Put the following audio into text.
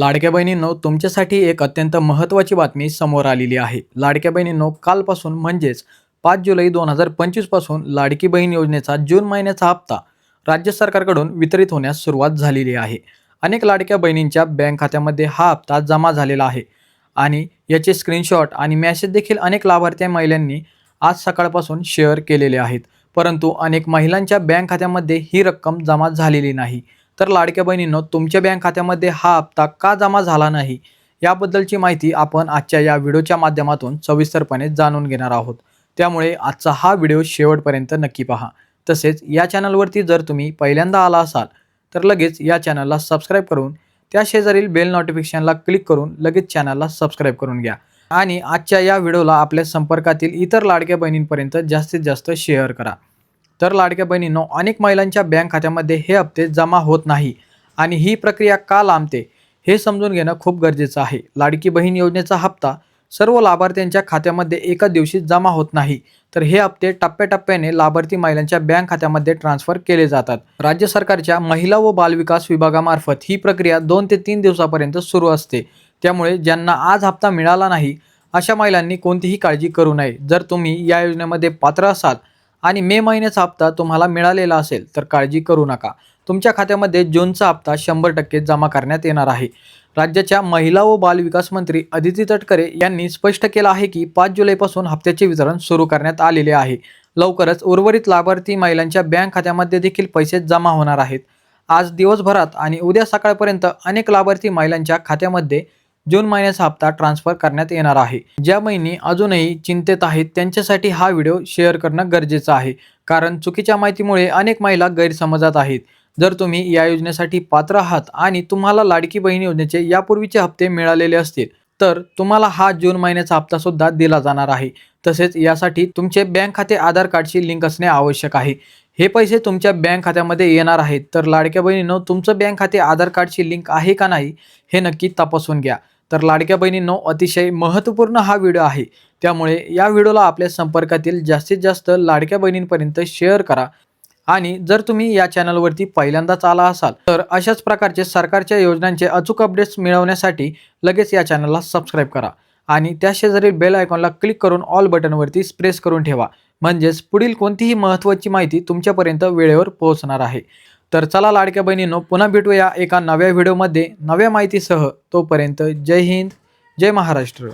लाडक्या बहिणींनो तुमच्यासाठी एक अत्यंत महत्त्वाची बातमी समोर आलेली आहे. लाडक्या बहिणींनो कालपासून म्हणजेच पाच जुलै दोन हजार पंचवीसपासून लाडकी बहीण योजनेचा जून महिन्याचा हप्ता राज्य सरकारकडून वितरित होण्यास सुरुवात झालेली आहे. अनेक लाडक्या बहिणींच्या बँक खात्यामध्ये हा हप्ता जमा झालेला आहे. आणि याचे स्क्रीनशॉट आणि मॅसेज देखील अनेक लाभार्थी महिलांनी आज सकाळपासून शेअर केलेले आहेत. परंतु अनेक महिलांच्या बँक खात्यामध्ये ही रक्कम जमा झालेली नाही. तर लाडक्या बहिणींनो तुमच्या बँक खात्यामध्ये हा हप्ता का जमा झाला नाही? याबद्दलची माहिती आपण आजच्या या व्हिडिओच्या माध्यमातून सविस्तरपणे जाणून घेणार आहोत. त्यामुळे आजचा हा व्हिडिओ शेवटपर्यंत नक्की पहा. तसेच या चॅनलवरती जर तुम्ही पहिल्यांदा आला असाल तर लगेच या चॅनलला सबस्क्राईब करून त्या शेजारील बेल नोटिफिकेशनला क्लिक करून लगेच चॅनलला सबस्क्राईब करून घ्या. आणि आजच्या या व्हिडिओला आपल्या संपर्कातील इतर लाडक्या बहिणींपर्यंत जास्तीत जास्त शेअर करा. तर लाडक्या बहिणींनो अनेक महिलांच्या बँक खात्यामध्ये हे हप्ते जमा होत नाही आणि ही प्रक्रिया का लांबते हे समजून घेणं खूप गरजेचं आहे. लाडकी बहीण योजनेचा हप्ता सर्व लाभार्थ्यांच्या खात्यामध्ये एका दिवशी जमा होत नाही तर हे हप्ते टप्प्याटप्प्याने लाभार्थी महिलांच्या बँक खात्यामध्ये ट्रान्सफर केले जातात. राज्य सरकारच्या महिला व बालविकास विभागामार्फत ही प्रक्रिया दोन ते तीन दिवसापर्यंत सुरू असते. त्यामुळे ज्यांना आज हप्ता मिळाला नाही अशा महिलांनी कोणतीही काळजी करू नये. जर तुम्ही या योजनेमध्ये पात्र असाल आणि मे महिन्याचा हप्ता तुम्हाला मिळालेला असेल तर काळजी करू नका. तुमच्या खात्यामध्ये जूनचा हप्ता शंभर टक्के जमा करण्यात येणार आहे. राज्याच्या महिला व बालविकास मंत्री अदिती तटकरे यांनी स्पष्ट केलं आहे की पाच जुलैपासून हप्त्याचे वितरण सुरू करण्यात आलेले आहे. लवकरच उर्वरित लाभार्थी महिलांच्या बँक खात्यामध्ये देखील पैसे जमा होणार आहेत. आज दिवसभरात आणि उद्या सकाळपर्यंत अनेक लाभार्थी महिलांच्या खात्यामध्ये जून महिन्याचा हप्ता ट्रान्सफर करण्यात येणार आहे. ज्या बहिणी अजूनही चिंतेत आहेत त्यांच्यासाठी हा व्हिडिओ शेअर करणं गरजेचं आहे. कारण चुकीच्या माहितीमुळे अनेक महिला गैरसमजात आहेत. जर तुम्ही या योजनेसाठी पात्र आहात आणि तुम्हाला लाडकी बहीण योजनेचे यापूर्वीचे हप्ते मिळालेले असतील तर तुम्हाला हा जून महिन्याचा हप्ता सुद्धा दिला जाणार आहे. तसेच यासाठी तुमचे बँक खाते आधार कार्डशी लिंक असणे आवश्यक आहे. हे पैसे तुमच्या बँक खात्यामध्ये येणार आहेत. तर लाडक्या बहिणींनो तुमचं बँक खाते आधार कार्डशी लिंक आहे का नाही हे नक्की तपासून घ्या. तर लाडक्या बहिणींनो अतिशय महत्त्वपूर्ण हा व्हिडिओ आहे. त्यामुळे या व्हिडिओला आपल्या संपर्कातील जास्तीत जास्त लाडक्या बहिणींपर्यंत शेअर करा. आणि जर तुम्ही या चॅनलवरती पहिल्यांदाच आला असाल तर अशाच प्रकारचे सरकारच्या योजनांचे अचूक अपडेट्स मिळवण्यासाठी लगेच या चॅनलला सबस्क्राईब करा. आणि त्या शेजारील बेल आयकॉनला क्लिक करून ऑल बटनवरती प्रेस करून ठेवा. म्हणजेच पुढील कोणतीही महत्त्वाची माहिती तुमच्यापर्यंत वेळेवर पोहोचणार आहे. तर चला लाडक्या बहिणींनो पुन्हा भेटूया एका नव्या व्हिडिओमध्ये. नव्या माहितीसह तोपर्यंत जय हिंद जय महाराष्ट्र.